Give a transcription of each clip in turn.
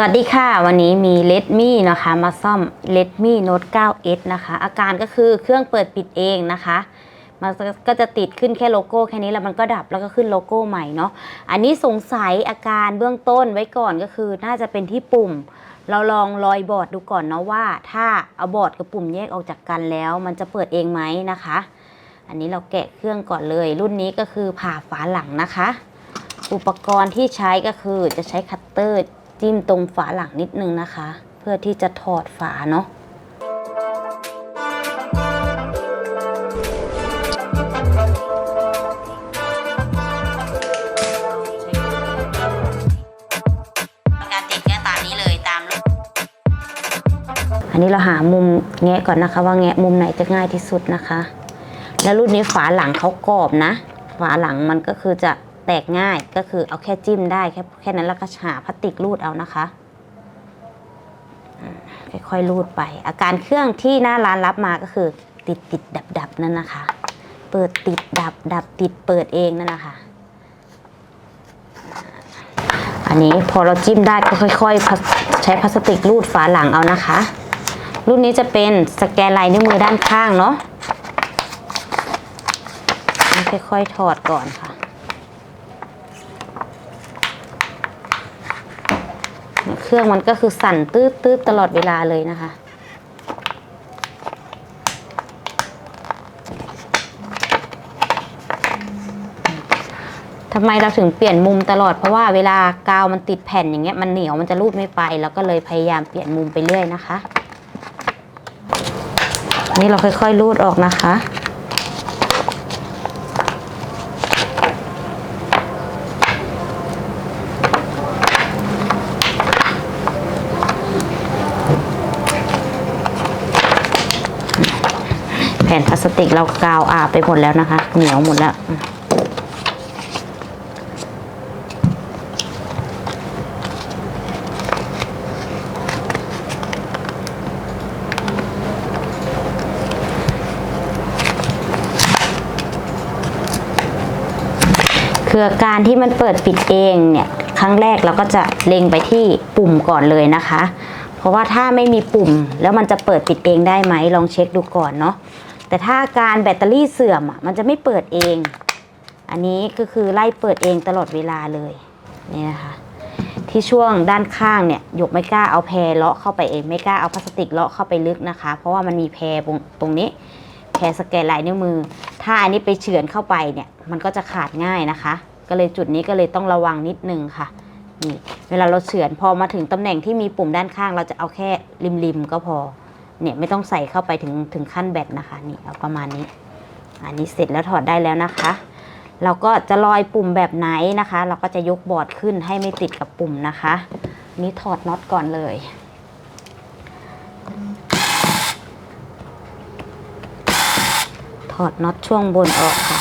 สวัสดีค่ะ วันนี้มี Redmi นะคะมาซ่อม Redmi Note 9s นะคะ อาการก็คือเครื่องเปิดปิดเองนะคะ มันก็จะติดขึ้นแค่โลโก้แค่นี้แล้วมันก็ดับแล้วก็ขึ้นโลโก้ใหม่เนาะอันนี้สงสัยอาการเบื้องต้นไว้ก่อนก็คือน่าจะเป็นที่ปุ่ม เราลองลอยบอร์ดดูก่อนเนาะว่า ถ้าเอาบอร์ดกับปุ่มแยกออกจากกันแล้ว มันจะเปิดเองไหมนะคะ อันนี้เราแกะเครื่องก่อนเลย รุ่นนี้ก็คือผ่าฝาหลังนะคะ อุปกรณ์ที่ใช้ก็คือจะใช้คัตเตอร์ จิ้มตรงฝาหลังนิดนึงนะคะ เพื่อที่จะถอดฝาเนาะการติดแค่ตามนี้เลยตามอันนี้เราหามุมแงะก่อนนะคะ ว่าแงะมุมไหนจะง่ายที่สุดนะคะ แล้วรุ่นนี้ฝาหลังเขากรอบนะ ฝาหลังมันก็คือจะ แตกง่ายก็คือเอาแค่จิ้มได้แค่แค่นั้นแล้วก็หาพลาสติกรูดเอานะคะค่อยๆรูดไป อาการเครื่องที่หน้าร้านรับมาก็คือ ติดติดดับดับนั่นนะคะ เปิดติดดับดับติดเปิดเองนั่นนะคะอันนี้พอเราจิ้มได้ก็ค่อยๆ ใช้พลาสติกรูดฝาหลังเอานะคะ รุ่นนี้จะเป็นสแกนลายนิ้วมือด้านข้างเนาะค่อยๆถอดก่อนค่ะ เครื่องมันก็คือสั่นตืดๆตลอดเวลาเลยนะคะ ทำไมเราถึงเปลี่ยนมุมตลอดเพราะว่าเวลากาวมันติดแผ่นอย่างเงี้ยมันเหนียวมันจะรูดไม่ไป แล้วก็เลยพยายามเปลี่ยนมุมไปเรื่อยนะคะ นี่เราค่อยๆรูดออกนะคะ แผ่นพลา สติกเรากาวอาบไปหมดแล้วนะคะ เหนียวหมดแล้วคือการที่มันเปิดปิดเองเนี่ยครั้งแรกเราก็จะเล็งไปที่ปุ่มก่อนเลยนะคะ เพราะว่าถ้าไม่มีปุ่มแล้วมันจะเปิดปิดเองได้ไหมลองเช็คดูก่อนเนาะ แต่ถ้าการแบตเตอรี่เสื่อมอะมันจะไม่เปิดเอง อันนี้ก็คือไล่เปิดเองตลอดเวลาเลยนี่นะคะที่ช่วงด้านข้างเนี่ยหยกไม่กล้าเอาแพรเลาะเข้าไปเองไม่กล้าเอาพลาสติกเลาะเข้าไปลึกนะคะ เพราะว่ามันมีแพรตรงนี้แพรสแกนลายนิ้วมือ ถ้าอันนี้ไปเฉือนเข้าไปเนี่ยมันก็จะขาดง่ายนะคะ ก็เลยจุดนี้ก็เลยต้องระวังนิดนึงค่ะนี่เวลาเราเฉือนพอมาถึงตำแหน่งที่มีปุ่มด้านข้างเราจะเอาแค่ริมๆก็พอ เนี่ยไม่ต้องใส่เข้าไปถึงถึงขั้นแบตนะคะนี่เอาประมาณนี้ อันนี้เสร็จแล้วถอดได้แล้วนะคะ เราก็จะลอยปุ่มแบบไหนนะคะ เราก็จะยกบอร์ดขึ้นให้ไม่ติดกับปุ่มนะคะ นี่ถอดน็อตก่อนเลยถอดน็อตช่วงบนออกค่ะ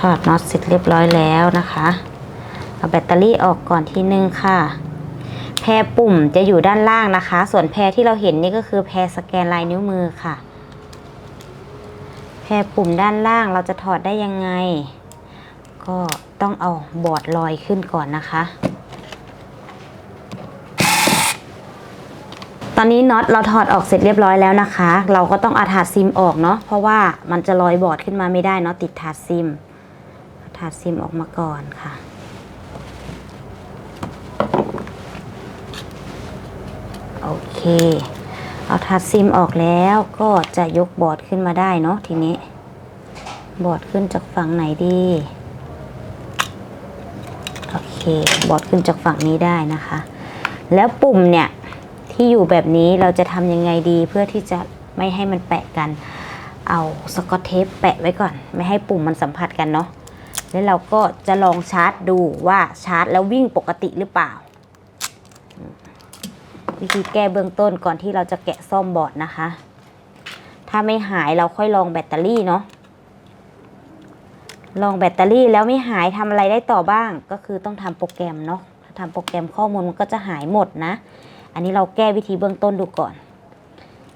ถอดน็อตเสร็จเรียบร้อยแล้วนะคะ เอาแบตเตอรี่ออกก่อนทีนึงค่ะ แพรปุ่มจะอยู่ด้านล่างนะคะ ส่วนแพรที่เราเห็นนี่ก็คือแพรสแกนลายนิ้วมือค่ะ แพรปุ่มด้านล่างเราจะถอดได้ยังไง ก็ต้องเอาบอร์ดลอยขึ้นก่อนนะคะตอนนี้น็อตเราถอดออกเสร็จเรียบร้อยแล้วนะคะ เราก็ต้องเอาถาดซิมออกเนาะเพราะว่ามันจะลอยบอร์ดขึ้นมาไม่ได้เนาะติดถาดซิม ถาดซิมออกมาก่อนค่ะ โอเค เอาถาดซิมออกแล้วก็จะยกบอร์ดขึ้นมาได้เนาะทีนี้ บอร์ดขึ้นจากฝั่งไหนดี โอเค บอร์ดขึ้นจากฝั่งนี้ได้นะคะ แล้วปุ่มเนี่ยที่อยู่แบบนี้เราจะทำยังไงดีเพื่อที่จะไม่ให้มันแปะกันเอาสกอตเทปแปะไว้ก่อน ไม่ให้ปุ่มมันสัมผัสกันเนาะ แล้วเราก็จะลองชาร์จดูว่าชาร์จแล้ววิ่งปกติหรือเปล่า วิธีแก้เบื้องต้นก่อนที่เราจะแกะซ่อมบอร์ดนะคะ ถ้าไม่หายเราค่อยลองแบตเตอรี่เนาะลองแบตเตอรี่แล้วไม่หายทำอะไรได้ต่อบ้าง ก็คือต้องทำโปรแกรมเนาะถ้าทำโปรแกรมข้อมูลมันก็จะหายหมดนะ อันนี้เราแก้วิธีเบื้องต้นดูก่อน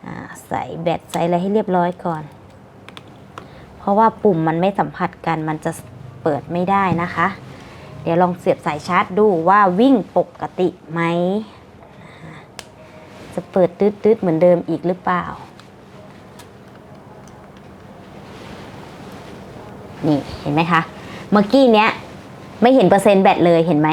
อใส่แบตใส่อะไรให้เรียบร้อยก่อน เพราะว่าปุ่มมันไม่สัมผัสกันมันจะ เปิดไม่ได้นะคะ เดี๋ยวลองเสียบสายชาร์จดูว่าวิ่งปกติไหม จะเปิดตืดๆเหมือนเดิมอีกหรือเปล่า นี่เห็นไหมคะ เมื่อกี้เนี้ยไม่เห็นเปอร์เซ็นต์แบตเลยเห็นไหม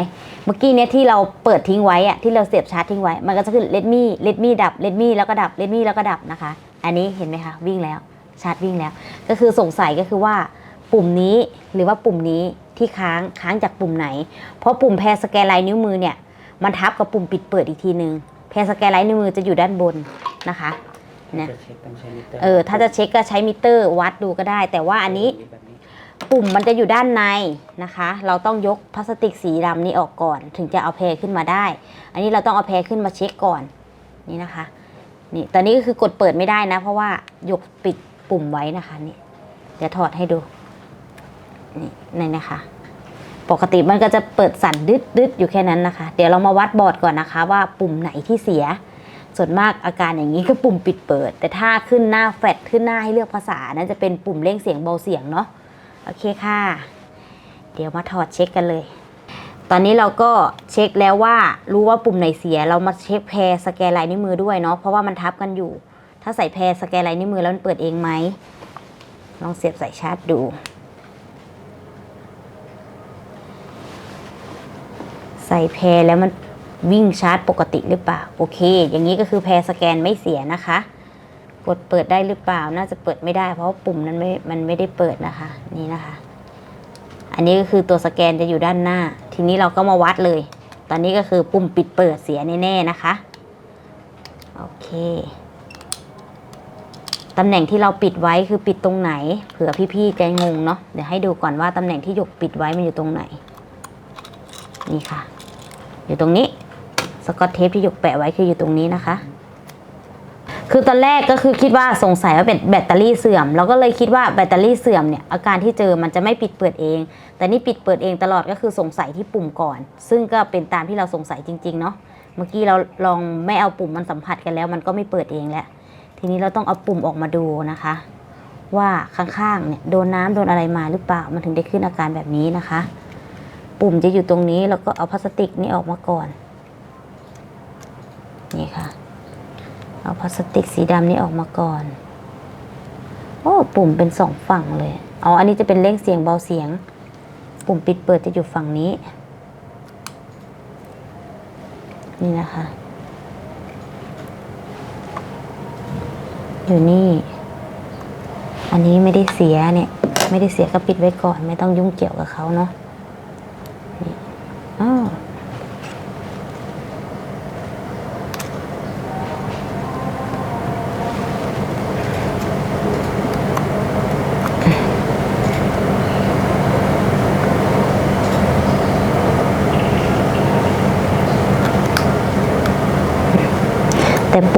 เมื่อกี้เนี้ยที่เราเปิดทิ้งไว้อะที่เราเสียบชาร์จทิ้งไว้ มันก็จะขึ้นเลดมี่เลดมี่ดับเลดมี่แล้วก็ดับเลดมี่แล้วก็ดับนะคะ อันนี้เห็นไหมคะ วิ่งแล้วชาร์จวิ่งแล้ว ก็คือสงสัยก็คือว่า ปุ่มนี้หรือว่าปุ่มนี้ที่ค้างค้างจากปุ่มไหน เพราะปุ่มแพรสแกนลายนิ้วมือเนี่ยมันทับกับปุ่มปิดเปิดอีกทีนึงแพรสแกนลายนิ้วมือจะอยู่ด้านบนนะคะเนี่ยจะเช็คต้องใช้มิเตอร์เออถ้าจะเช็คก็ใช้มิเตอร์วัดดูก็ได้ แต่ว่าอันนี้แบบนี้ปุ่มมันจะอยู่ด้านในนะคะ เราต้องยกพลาสติกสีดำนี้ออกก่อน ถึงจะเอาแพรขึ้นมาได้ อันนี้เราต้องเอาแพรขึ้นมาเช็คก่อนนี่นะคะนี่ตอนนี้ก็คือกดเปิดไม่ได้นะ เพราะว่ายกปิดปุ่มไว้นะคะนี่เดี๋ยวถอดให้ดู นี่นี่นะคะ ปกติมันก็จะเปิดสั่นดึดดึดอยู่แค่นั้นนะคะ เดี๋ยวเรามาวัดบอร์ดก่อนนะคะ ว่าปุ่มไหนที่เสีย ส่วนมากอาการอย่างนี้ก็ปุ่มปิดเปิด แต่ถ้าขึ้นหน้าแฟลชขึ้นหน้าให้เลือกภาษานั้นจะเป็นปุ่มเร่งเสียงเบาเสียงเนาะโอเคค่ะ เดี๋ยวมาถอดเช็คกันเลยตอนนี้เราก็เช็คแล้วว่ารู้ว่าปุ่มไหนเสีย เรามาเช็คแพรสแกนลายนิ้วมือด้วยเนาะเพราะว่ามันทับกันอยู่ ถ้าใส่แพรสแกนลายนิ้วมือแล้วมันเปิดเองไหมลองเสียบสายชาร์จดู ใส่แพรแล้วมันวิ่งชาร์จปกติหรือเปล่า โอเค อย่างนี้ก็คือแพรสแกนไม่เสียนะคะ กดเปิดได้หรือเปล่า น่าจะเปิดไม่ได้ เพราะปุ่มนั้นไม่ มันไม่ได้เปิดนะคะ นี่นะคะ อันนี้ก็คือตัวสแกนจะอยู่ด้านหน้า ทีนี้เราก็มาวัดเลย ตอนนี้ก็คือปุ่มปิดเปิดเสียแน่ๆนะคะ โอเคตำแหน่งที่เราปิดไว้คือปิดตรงไหน เผื่อพี่ๆจะงงเนาะ เดี๋ยวให้ดูก่อนว่าตำแหน่งที่หยกปิดไว้มันอยู่ตรงไหน นี่ค่ะ อยู่ตรงนี้ สกอตเทปที่หยกแปะไว้คืออยู่ตรงนี้นะคะ คือตอนแรกก็คือคิดว่าสงสัยว่าเป็นแบตเตอรี่เสื่อม เราก็เลยคิดว่าแบตเตอรี่เสื่อมเนี่ยอาการที่เจอมันจะไม่ปิดเปิดเอง แต่นี่ปิดเปิดเองตลอดก็คือสงสัยที่ปุ่มก่อน ซึ่งก็เป็นตามที่เราสงสัยจริง ๆ เนาะ เมื่อกี้เราลองไม่เอาปุ่มมันสัมผัสกันแล้ว มันก็ไม่เปิดเองแล้ว ทีนี้เราต้องเอาปุ่มออกมาดูนะคะว่าข้างๆ เนี่ยโดนน้ำโดนอะไรมาหรือเปล่า มันถึงได้ขึ้นอาการแบบนี้นะคะ ปุ่มจะอยู่ตรงนี้แล้วก็เอาพลาสติกนี่ออกมาก่อน นี่ค่ะ เอาพลาสติกสีดำนี้ออกมาก่อน โอ้ปุ่มเป็นสองฝั่งเลย อ๋อ อันนี้จะเป็นเร่งเสียงเบาเสียง ปุ่มปิดเปิดจะอยู่ฝั่งนี้ นี่นะคะ อยู่นี่ อันนี้ไม่ได้เสียเนี่ย ไม่ได้เสียก็ปิดไว้ก่อน ไม่ต้องยุ่งเกี่ยวกับเขาเนาะ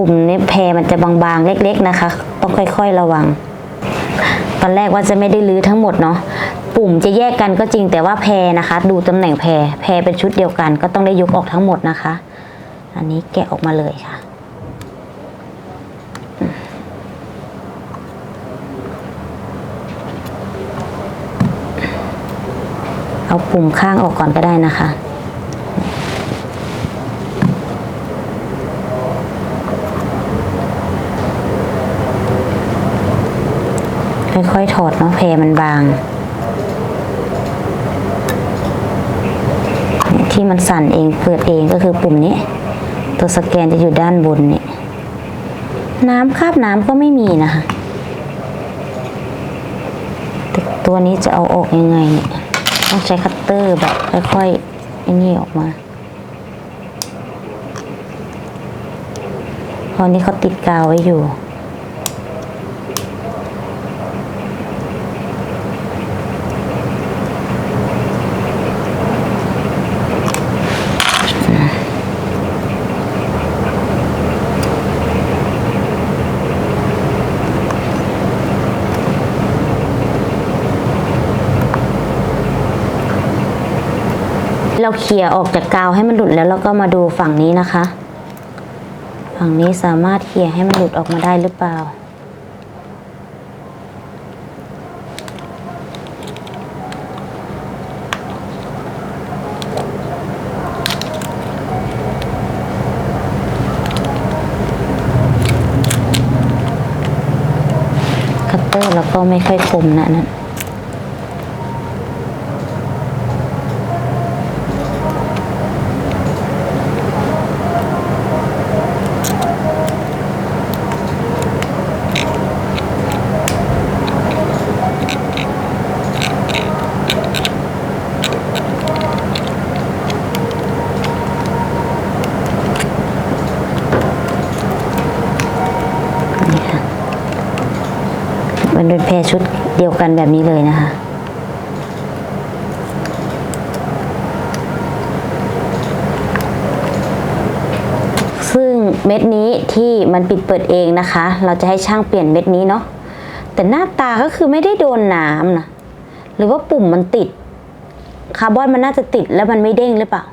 ปุ่มนี้แพรมันจะบางๆ เล็ก ๆนะคะ ต้องค่อยๆระวัง ตอนแรกว่าจะไม่ได้รื้อทั้งหมดเนาะปุ่มจะแยกกันก็จริงแต่ว่าแพรนะคะ ดูตำแหน่งแพรแพรเป็นชุดเดียวกัน ก็ต้องได้ยกออกทั้งหมดนะคะ อันนี้แกะออกมาเลยค่ะเอาปุ่มข้างออกก่อนก็ได้นะคะ ค่อยๆถอดเนาะแพรมันบาง ที่มันสั่นเองเปิดเองก็คือปุ่มนี้ ตัวสแกนจะอยู่ด้านบนนี่น้ำคาบน้ำก็ไม่มีนะคะต,ตัวนี้จะเอาออกยังไงเนี่ยต้องใช้คัตเตอร์แบบค่อยๆไอ้นี่ออกมาเพราะนี้เขาติดกาวไว้อยู่ เราเคลียร์ออกจากกาวให้มันหลุดแล้วเราก็มาดูฝั่งนี้นะคะ ฝั่งนี้สามารถเขี่ยให้มันหลุดออกมาได้หรือเปล่า คัตเตอร์แล้วก็ไม่ค่อยคมนะนั่น มันเป็นแพรชุดเดียวกันแบบนี้เลยนะคะซึ่งเม็ดนี้ที่มันปิดเปิดเองนะคะ เราจะให้ช่างเปลี่ยนเม็ดนี้เนาะแต่หน้าตาก็คือไม่ได้โดนน้ำนะหรือว่าปุ่มมันติด คาร์บอนมันน่าจะติดแล้วมันไม่เด้งหรือเปล่า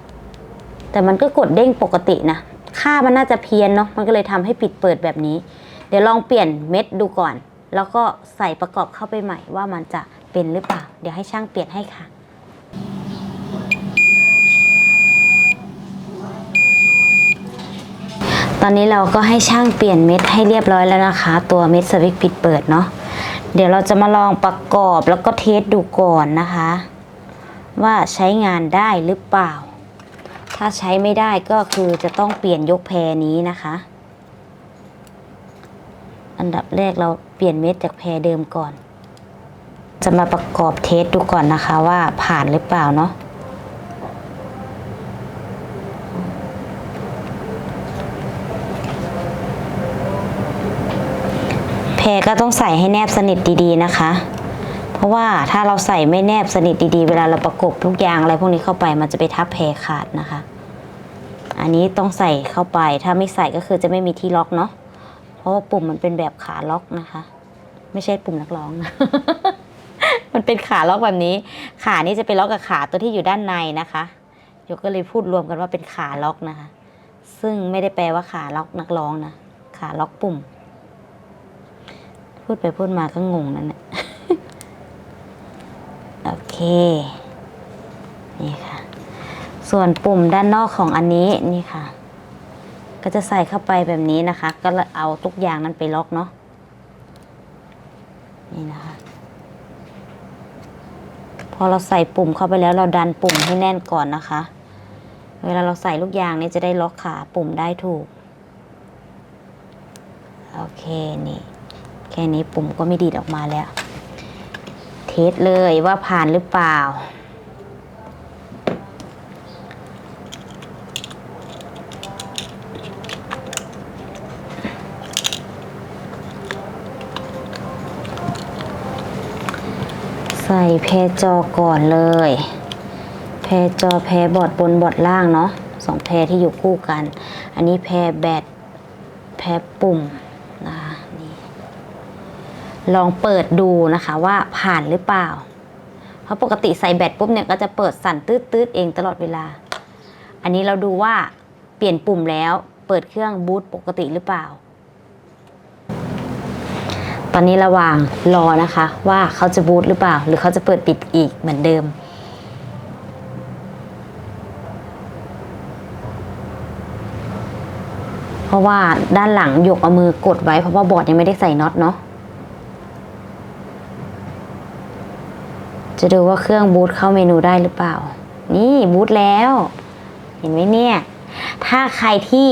แต่มันก็กดเด้งปกตินะค่ามันน่าจะเพี้ยนเนาะมันก็เลยทำให้ปิดเปิดแบบนี้ เดี๋ยวลองเปลี่ยนเม็ดดูก่อน แล้วก็ใส่ประกอบเข้าไปใหม่ว่ามันจะเป็นหรือเปล่า เดี๋ยวให้ช่างเปลี่ยนให้ค่ะตอนนี้เราก็ให้ช่างเปลี่ยนเม็ดให้เรียบร้อยแล้วนะคะ ตัวเม็ดสวิตช์ปิดเปิดเนาะเดี๋ยวเราจะมาลองประกอบแล้วก็เทสดูก่อนนะคะ ว่าใช้งานได้หรือเปล่า ถ้าใช้ไม่ได้ก็คือจะต้องเปลี่ยนยกแพรนี้นะคะ อันดับแรกเราเปลี่ยนเม็ดจากแพรเดิมก่อน จะมาประกอบเทสดูก่อนนะคะว่าผ่านหรือเปล่าเนาะแพรก็ต้องใส่ให้แนบสนิทดีๆนะคะ เพราะว่าถ้าเราใส่ไม่แนบสนิทดีๆ เวลาเราประกบลูกยางอะไรพวกนี้เข้าไปมันจะไปทับแพรขาดนะคะ อันนี้ต้องใส่เข้าไปถ้าไม่ใส่ก็คือจะไม่มีที่ล็อกเนาะ เพราะว่าปุ่มมันเป็นแบบขาล็อกนะคะ ไม่ใช่ปุ่มนักร้องนะมันเป็นขาล็อกแบบนี้ ขานี้จะไปล็อกกับขาตัวที่อยู่ด้านในนะคะยกก็เลยพูดรวมกันว่าเป็นขาล็อกนะคะ ซึ่งไม่ได้แปลว่าขาล็อกนักร้องนะขาล็อกปุ่ม พูดไปพูดมาก็งงนั่นแหละโอเคนี่ค่ะ ส่วนปุ่มด้านนอกของอันนี้นี่ค่ะ ก็จะใส่เข้าไปแบบนี้นะคะ ก็เอาทุกอย่างนั้นไปล็อกเนาะนี่นะคะ พอเราใส่ปุ่มเข้าไปแล้วเราดันปุ่มให้แน่นก่อนนะคะ เวลาเราใส่ลูกยางนี่จะได้ล็อกขาปุ่มได้ถูก โอเคนี่แค่นี้ปุ่มก็ไม่ดีดออกมาแล้ว เทสเลยว่าผ่านหรือเปล่า ใส่แพรจอก่อนเลย แพรจอแพรบอดบนบอดล่างเนาะสองแพรที่อยู่คู่กัน อันนี้แพรแบตแพรปุ่มนะคะนี่ลองเปิดดูนะคะว่าผ่านหรือเปล่า เพราะปกติใส่แบตปุ๊บเนี่ยก็จะเปิดสั่นตืดๆเองตลอดเวลา อันนี้เราดูว่าเปลี่ยนปุ่มแล้วเปิดเครื่องบูตปกติหรือเปล่า ตอนนี้ระหว่างรอนะคะ ว่าเขาจะบูตหรือเปล่า หรือเขาจะเปิดปิดอีกเหมือนเดิม เพราะว่าด้านหลังยกเอามือกดไว้เพราะว่าบอร์ดยังไม่ได้ใส่น็อตเนาะจะดูว่าเครื่องบูตเข้าเมนูได้หรือเปล่า นี่บูตแล้ว เห็นไหมเนี่ย ถ้าใครที่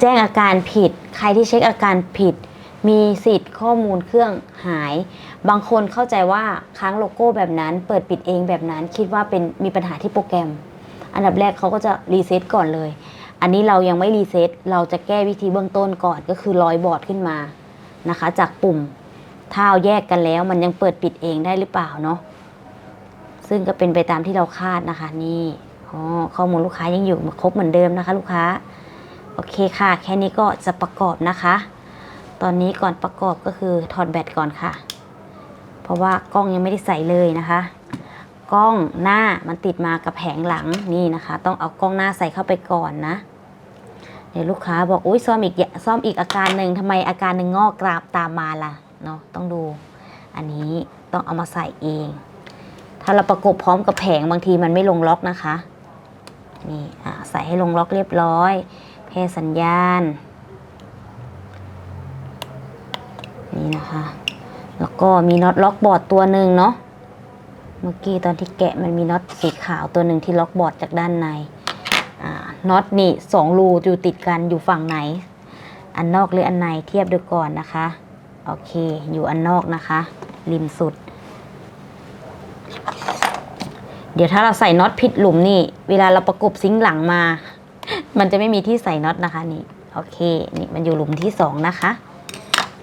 แจ้งอาการผิด ใครที่เช็คอาการผิด มีสิทธิ์ข้อมูลเครื่องหาย บางคนเข้าใจว่าค้างโลโก้แบบนั้น เปิดปิดเองแบบนั้น คิดว่าเป็นมีปัญหาที่โปรแกรม อันดับแรกเขาก็จะรีเซ็ตก่อนเลย อันนี้เรายังไม่รีเซ็ตเราจะแก้วิธีเบื้องต้นก่อนก็คือลอยบอร์ดขึ้นมานะคะ จากปุ่มถ้าเอาแยกกันแล้วมันยังเปิดปิดเองได้หรือเปล่าเนาะซึ่งก็เป็นไปตามที่เราคาดนะคะ นี่อ๋อข้อมูลลูกค้ายังอยู่ครบเหมือนเดิมนะคะ ลูกค้า โอเคค่ะ แค่นี้ก็จะประกอบนะคะ ตอนนี้ก่อนประกอบก็คือถอดแบตก่อนค่ะ เพราะว่ากล้องยังไม่ได้ใส่เลยนะคะ กล้องหน้ามันติดมากับแผงหลังนี่นะคะ ต้องเอากล้องหน้าใส่เข้าไปก่อนนะเดี๋ยวลูกค้าบอกอุ้ยซ่อมอีกซ่อมอีกอาการหนึ่งทำไมอาการหนึ่งงอกกราบตามมาล่ะเนาะต้องดู อันนี้ต้องเอามาใส่เอง ถ้าเราประกบพร้อมกับแผงบางทีมันไม่ลงล็อกนะคะนี่ใส่ให้ลงล็อกเรียบร้อย แพร่สัญญาณ นะคะ แล้วก็มีน็อตล็อกบอร์ดตัวหนึ่งเนาะ เมื่อกี้ตอนที่แกะมันมีน็อตสีขาวตัวหนึ่งที่ล็อกบอร์ดจากด้านใน อ่า น็อตนี่สองรูอยู่ติดกันอยู่ฝั่งไหน อันนอกหรืออันในเทียบดูก่อนนะคะ โอเค อยู่อันนอกนะคะ ริมสุด เดี๋ยวถ้าเราใส่น็อตผิดหลุมนี่ เวลาเราประกบซิงค์หลังมา มันจะไม่มีที่ใส่น็อตนะคะนี่ โอเค นี่มันอยู่หลุมที่สองนะคะ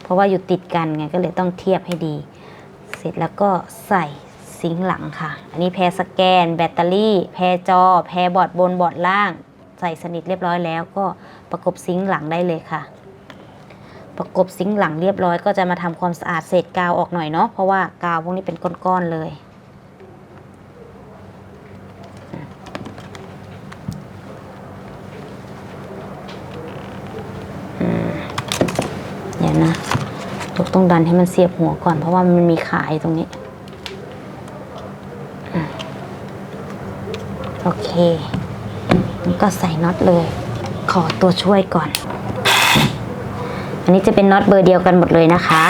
เพราะว่าอยู่ติดกันไงก็เลยต้องเทียบให้ดี เสร็จแล้วก็ใส่ซิงค์หลังค่ะ อันนี้แพรสแกน แบตเตอรี่ แพรจอ แพรบอร์ดบนบอร์ดล่าง ใส่สนิทเรียบร้อยแล้วก็ประกบซิงค์หลังได้เลยค่ะ ประกบซิงค์หลังเรียบร้อยก็จะมาทำความสะอาดเศษกาวออกหน่อยเนาะเพราะว่ากาวพวกนี้เป็นก้อนๆเลย เดี๋ยวนะลูก ต้องดันให้มันเสียบหัวก่อน เพราะว่ามันมีขาอยู่ตรงนี้โอเคก็ใส่น็อตเลย ขอตัวช่วยก่อน อันนี้จะเป็นน็อตเบอร์เดียวกันหมดเลยนะคะ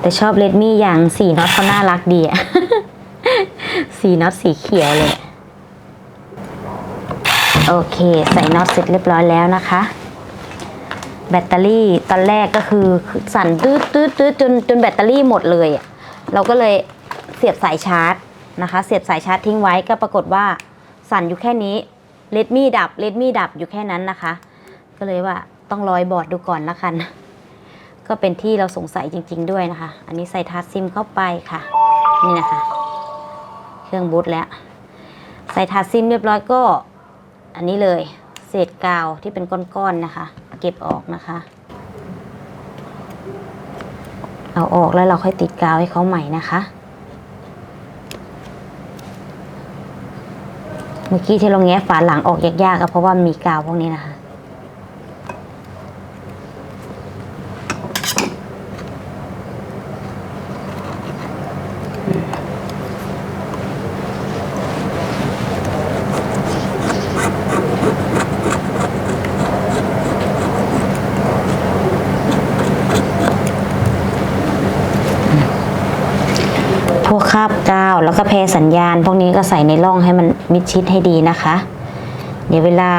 แต่ชอบเลดมี่อย่างสีน็อตเขาน่ารักดีอะสีน็อตสีเขียวเลย โอเค ใส่น็อตเสร็จเรียบร้อยแล้วนะคะ แบตเตอรี่ตอนแรกก็คือสั่นตืดตืดตืดจนจนแบตเตอรี่หมดเลย เราก็เลยเสียบสายชาร์จนะคะ เสียบสายชาร์จทิ้งไว้ก็ปรากฏว่าสั่นอยู่แค่นี้เลดมี่ดับเลดมี่ดับอยู่แค่นั้นนะคะ ก็เลยว่าต้องลอยบอร์ดดูก่อนละกันก็เป็นที่เราสงสัยจริง ๆ ด้วยนะคะ อันนี้ใส่ทัชซิมเข้าไปค่ะ นี่นะคะ เครื่องบูตแล้ว ใส่ทัชซิมเรียบร้อยก็ อันนี้เลยเศษกาวที่เป็นก้อนๆนะคะ เก็บออกนะคะ เอาออกแล้วเราค่อยติดกาวให้เขาใหม่นะคะ เมื่อกี้ที่เราแงะฝาหลังออกยากๆก็เพราะว่ามีกาวพวกนี้นะคะ พวกคราบกาว แล้วก็แพรสัญญาณ พวกนี้ก็ใส่ในร่องให้มันมิดชิดให้ดีนะคะ เดี๋ยวเวลา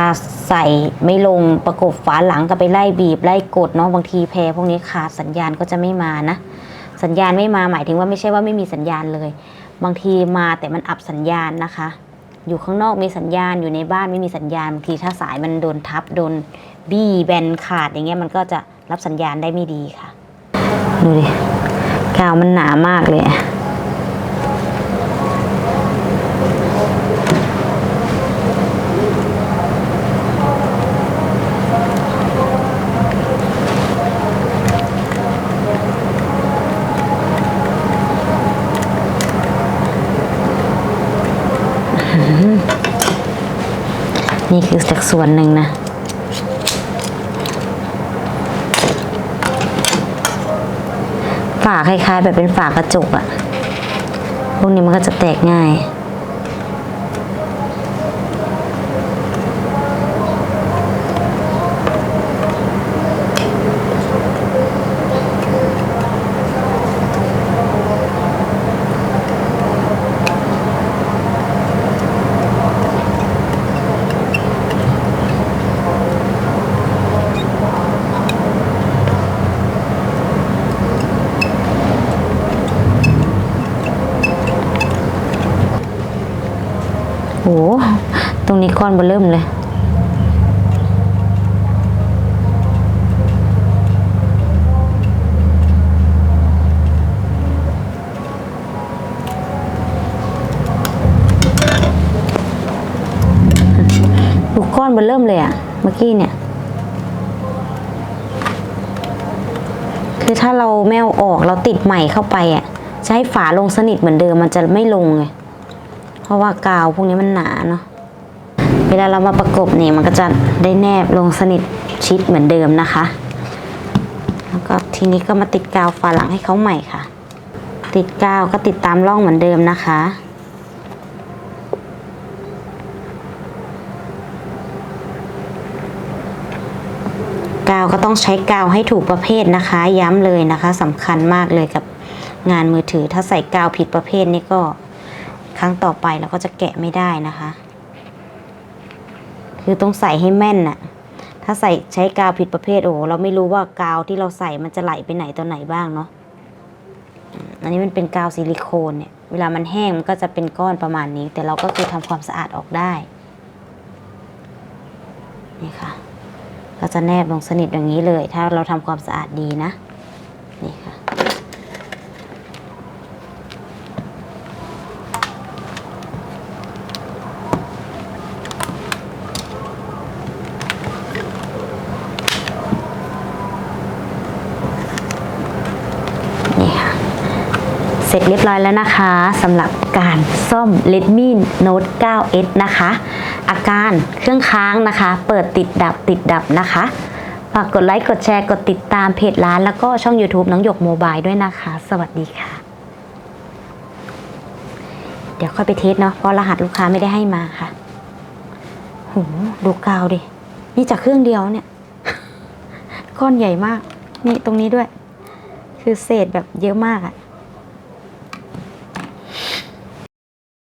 ใส่ไม่ลงประกบฝาหลังก็ไปไล่บีบไล่กดเนาะบางทีแพรพวกนี้ขาดสัญญาณก็จะไม่มานะ สัญญาณไม่มาหมายถึงว่าไม่ใช่ว่าไม่มีสัญญาณเลย บางทีมาแต่มันอับสัญญาณนะคะ อยู่ข้างนอกมีสัญญาณอยู่ในบ้านไม่มีสัญญาณบางทีถ้าสายมันโดนทับโดนบี้แบนขาดอย่างเงี้ยมันก็จะรับสัญญาณได้ไม่ดีค่ะดูดิกาวมันหนามากเลย นี่คือสักส่วนหนึ่งนะฝาคล้ายๆ แบบเป็นฝากระจกอะพวกนี้มันก็จะแตกง่าย โห ตรงนี้ ก้อนเบอเริ่มเลยดูก้อนเบอเริ่มเลยอะเมื่อกี้เนี่ย คือถ้าเราแมวออกเราติดใหม่เข้าไปอะจะให้ฝาลงสนิทเหมือนเดิมมันจะไม่ลงไง เพราะว่ากาวพวกนี้มันหนาเนาะ เวลาเรามาประกบนี่มันก็จะได้แนบลงสนิทชิดเหมือนเดิมนะคะ แล้วก็ทีนี้ก็มาติดกาวฝาหลังให้เขาใหม่ค่ะ ติดกาวก็ติดตามร่องเหมือนเดิมนะคะกาวก็ต้องใช้กาวให้ถูกประเภทนะคะ ย้ำเลยนะคะสำคัญมากเลยกับงานมือถือ ถ้าใส่กาวผิดประเภทนี่ก็ ครั้งต่อไปเราก็จะแกะไม่ได้นะคะ คือต้องใส่ให้แม่นน่ะ ถ้าใส่ใช้กาวผิดประเภทโอ้เราไม่รู้ว่ากาวที่เราใส่มันจะไหลไปไหนตอนไหนบ้างเนาะอันนี้มันเป็นกาวซิลิโคนเนี่ย เวลามันแห้งมันก็จะเป็นก้อนประมาณนี้ แต่เราก็คือทำความสะอาดออกได้ นี่ค่ะ ก็จะแนบลงสนิทอย่างนี้เลย ถ้าเราทำความสะอาดดีนะ นี่ค่ะ สร็จเรียบร้อยแล้วนะคะสำหรับการซ่อม Redmi Note 9s นะคะ อาการเครื่องค้างนะคะ เปิดติดดับติดดับนะคะฝากกดไลค์กดแชร์กดติดตามเพจร้าน แล้วก็ช่อง YouTube น้องหยกโมบายด้วยนะคะ สวัสดีค่ะ เดี๋ยวค่อยไปเทสเนาะเพราะรหัสลูกค้าไม่ได้ให้มาค่ะโหดูกาวดิ นี่จากเครื่องเดียวเนี่ย ก้อนใหญ่มาก นี่ตรงนี้ด้วย คือเศษแบบเยอะมากอะ